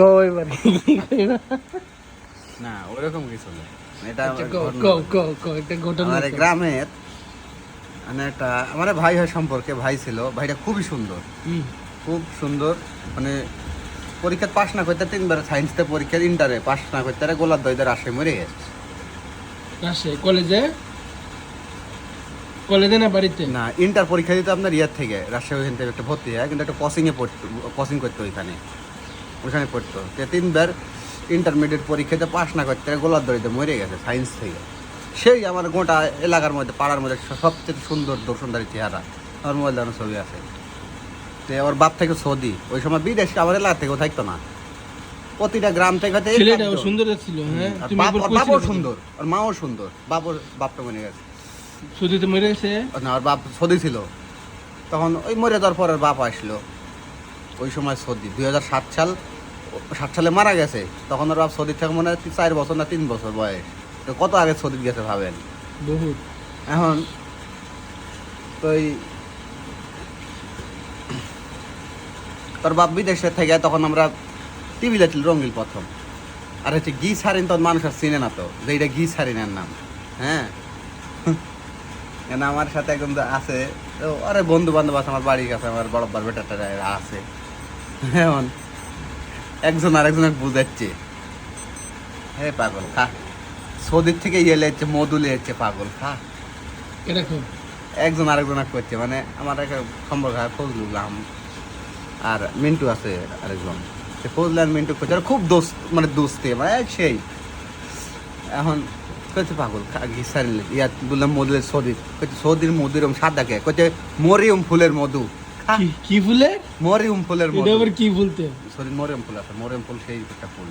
কই মানে? কি কইবা না ওরকম কিছু না। এটা আচ্ছা ঘটনা। গ্রামের মানে একটা আমার ভাই হয় সম্পর্কে ভাই ছিল। ভাইটা খুবই সুন্দর। খুব সুন্দর মানে পরীক্ষা পাস না করতে তিনবার সায়েন্সতে পরীক্ষার ইন্টারে পাস না করতে দইদের আসে মরে গেছে। কলেজে? কলেজে না বাড়িতে? না ইন্টার পরীক্ষা দিতে আপনার ইয়ার থেকে রাজশাহী ওইখান থেকে একটা ভর্তি হয় কিন্তু একটা কোচিংয়ে পড়তো কোচিং করতো ওইখানে। ওইখানে পড়তো। তো তিনবার ইন্টারমিডিয়েট পরীক্ষাতে পাস না করতে গোলার দড়িতে মরে গেছে সায়েন্স থেকে। সেই আমার গোটা এলাকার মধ্যে পাড়ার মধ্যে সবচেয়ে সুন্দর দর্শনদারি চেহারা। আমার মোবাইল ছবি আছে। তো আমার বাপ থেকে সৌদি। ওই সময় বিদেশে আমার এলাকা থেকেও থাকতো না। প্রতিটা গ্রাম থেকে। সুন্দর ছিল হ্যাঁ? আর বাপও সুন্দর। আর মাও সুন্দর। বাপর বাপটা মরে গেছে। শুধু তো মরে গেছে? না ওর বাপ সৌদি ছিল। তখন ওই মরে যাওয়ার পর বাপ আসলো। ওই সময় সৌদি দুই হাজার সাত সাল সাত সালে মারা গেছে তখন ওর বাপ সৌদি থেকে মনে হয় চার বছর না তিন বছর বয়স। তো কত আগে সৌদি গেছে ভাবেন? বহুত। এখন তো ওই তোর বাপ বিদেশে থেকে তখন আমরা টিভি দেখছিল রঙ্গিল প্রথম। আর হচ্ছে ঘি সারিন তো মানুষ আর চিনে না তো যে এটা ঘি সারিনের নাম। হ্যাঁ? আমার সাথে তো আছে তো আরে বন্ধু বান্ধব আছে আমার বাড়ির কাছে আমার বড় বেটাটা আছে। এখন একজন আরেকজনকে বুঝাচ্ছে। হে পাগল খা। সৌদির থেকে ইয়ে লেচ্ছে মধু লেচ্ছে পাগল খা। এরকম? একজন আরেকজন করছে মানে আমার একটা সম্পর্ক ফজলুল আহম। আর মিন্টু আছে আরেকজন। সে ফজলু আর মিন্টু করছে আর খুব দোস্ত মানে দোস্তে মানে সেই। এখন কইছে পাগল ঘিসার ইয়া বললাম মধুর সৌদি কইছে সৌদির মধু এরকম সাদা কে? কইছে মরিয়ম ফুলের মধু। কি ফুলে? মরিয়ম ফুলের এটা আবার কি ফুলতে? সরি মরিয়ম ফুল আছে মরিয়ম ফুল সেই একটা ফুল।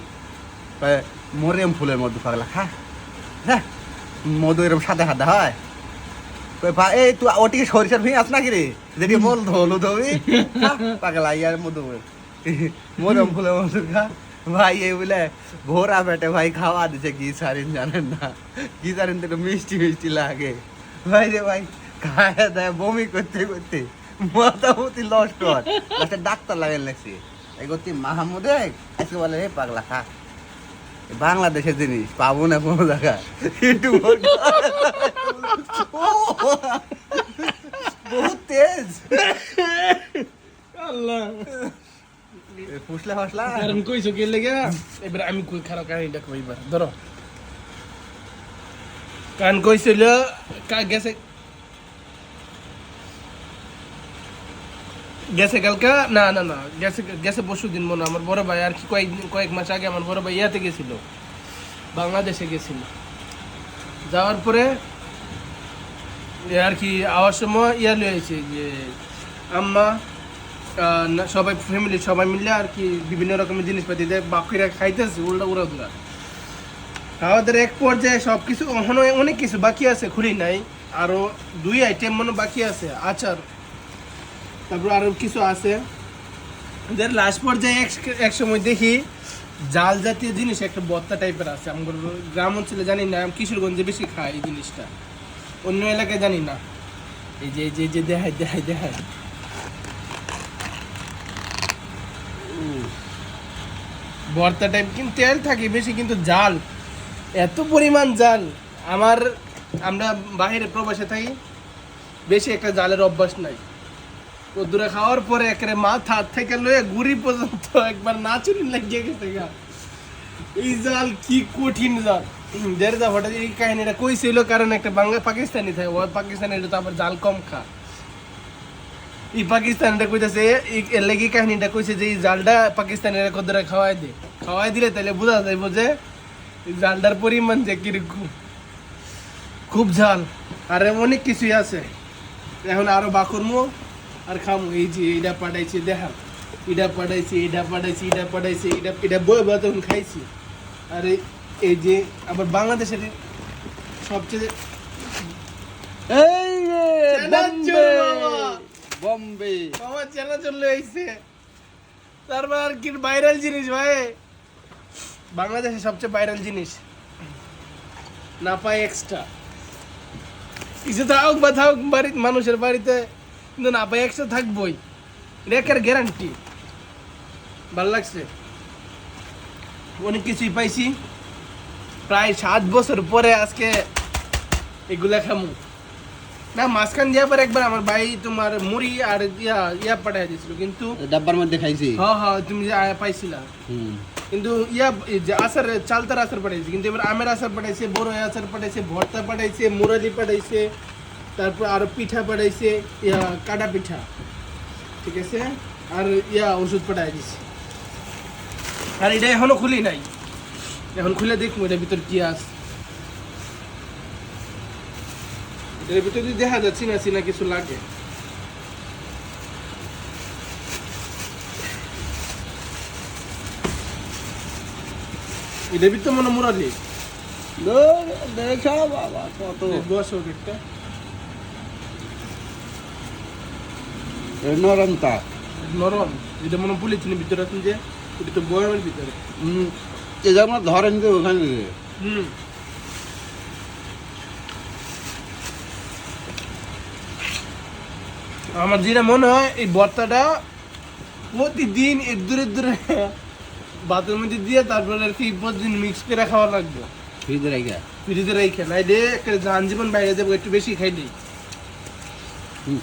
মরিয়ম ফুলের মধু পাগলা খা। হ্যাঁ মধু এরকম সাদা সাদা হয়। এই তুই ওটিকে সরিষার ভিঙ আস নাকি রে? যেটি বল হলুদ হবি। খা, পাগলা ইয়ার মধু। মরিয়ম ফুলের মধু খা। ভাই এই বলে ভোরা পেটে ভাই খাওয়া দিছে কি সারিন জানেন না? কি সারিন তো মিষ্টি মিষ্টি লাগে। ভাই রে ভাই খায় দেয় বমি করতে করতে। মোটামুটি লস্ট হয় লাস্টে ডাক্তার লাগাই লাগছে। এগোতে মাহমুদে আজকে বলে হে পাগলা খা। বাংলাদেশের জিনিস পাবো না কোনো জায়গা একটু বহুত তেজ। আল্লাহ। ফুসলা ফাসলা। কারণ কইছো কে লেগে এবার আমি কই খারাপ কাহিনীটা কইবার। ধরো। কারণ কইছিল গেছে গেছে কালকা? না না না, গেছে গেছে পরশু দিন মনে আমার বড় ভাই আর কি কয়েকদিন কয়েক মাস আগে আমার বড় ভাই ইয়াতে গেছিল। বাংলাদেশে গেছিল। যাওয়ার পরে আর কি আওয়ার সময় ইয়া লয়েছে যে আম্মা সবাই ফ্যামিলি সবাই মিলে আর কি বিভিন্ন রকমের জিনিসপাতি দেয় বাকিরা খাইতেছে, উল্টা উড়া দুরা আমাদের এক পর্যায়ে সব কিছু অনেক কিছু বাকি আছে, খুলি নাই। আরও দুই আইটেম মনে বাকি আছে, আচার। তারপর আরও কিছু আছে। লাস্ট পর্যায়ে এক সময় দেখি জাল জাতীয় জিনিস একটা বত্তা টাইপের আছে। আমার গ্রাম অঞ্চলে জানি না কিশোরগঞ্জে বেশি খাই এই জিনিসটা। অন্য এলাকায় জানি না। এই যে যে যে দেখায় দেখায় দেখায় ভর্তা টাইপ কিন্তু তেল থাকে বেশি, কিন্তু জাল, এত পরিমাণ জাল। আমার, আমরা বাইরে প্রবাসে থাকি, বেশি একটা জালের অভ্যাস নাই। কদ্দুরা খাওয়ার পরে একেবারে মাথা থেকে লয়ে গুড়ি পর্যন্ত একবার নাচুরি লাগিয়ে গেছে গা। এই জাল কি কঠিন জাল। দের দা হঠাৎ এই কাহিনীটা কইছিল কারণ একটা বাংলা পাকিস্তানি থাকে ওই পাকিস্তানি তো আবার জাল কম খা। এই পাকিস্তানটা কইতাছে এর লাগি কাহিনীটা কইছে যে এই জালটা পাকিস্তানের কদরে খাওয়াই দে। খাওয়াই দিলে তাহলে বোঝা যাইব যে জালটার পরিমাণ যে কীরকম। খুব ঝাল। আর অনেক কিছুই আছে। এখন আরও বাকরমু। আর খামু এই যে এটা পাঠাইছি দেখা। এটা পাঠাইছি এটা পাঠাইছি এটা পাঠাইছি এটা এটা বই বই তখন খাইছি। আর এই- যে আবার বাংলাদেশের সবচেয়ে এই রে বাবা। বম্বে। চেনা চলে তারপর আর কি ভাইরাল জিনিস ভাই। বাংলাদেশে সবচেয়ে ভাইরাল জিনিস। না পাই এক্সট্রা কিছু থাকুক বা থাকুক বাড়ি মানুষের বাড়িতে কিন্তু না পাই এক্সট্রা থাকবই। রেখের গ্যারান্টি ভালো লাগছে। অনেক কিছুই পাইছি। প্রায় সাত বছর পরে আজকে এগুলা খামু। না মাঝখান দেওয়ার পর একবার আমার ভাই তোমার মুড়ি আর ইয়া ইয়া পাঠাই দিয়েছিল কিন্তু ডাব্বার মধ্যে খাইছি। হ্যাঁ হ্যাঁ তুমি যে আয়া পাইছিলা। হুম। কিন্তু ইয়া এই যে আচার চালতার আচার পাঠাইছে কিন্তু এবার আমের আচার পাঠাইছে বড় আচার পাঠাইছে ভর্তা পাঠাইছে মুরালি পাঠাইছে। তারপর আরও পিঠা পাঠাইছে ইয়া কাটা পিঠা। ঠিক আছে? আর ইয়া ওষুধ পাঠাই দিছে। আর এটা এখনও খুলি নাই? এখন খুলে দেখব এটার ভিতর কি আছে। এটার ভিতর যদি দেখা যাচ্ছে না চিনা কিছু লাগে। এটার ভিতর মনে মুরালি। দেখো বাবা কত। বসো একটা। নরম তা নরম যেটা মনে পলিথিনের ভিতরে আছে যে এটা তো গরমের ভিতরে। হুম এ যেমন ধরেন যে ওখানে হুম। আমার যেটা মনে হয় এই ভর্তাটা প্রতিদিন এর দূরে দূরে ভাতের মধ্যে দিয়ে তারপরে আর কি প্রতিদিন মিক্স করে খাওয়া লাগবে। ফ্রিজে রেখে ফ্রিজে রেখে নাই রে একটা যান জীবন বাইরে যাব একটু বেশি খাইলেই। হুম।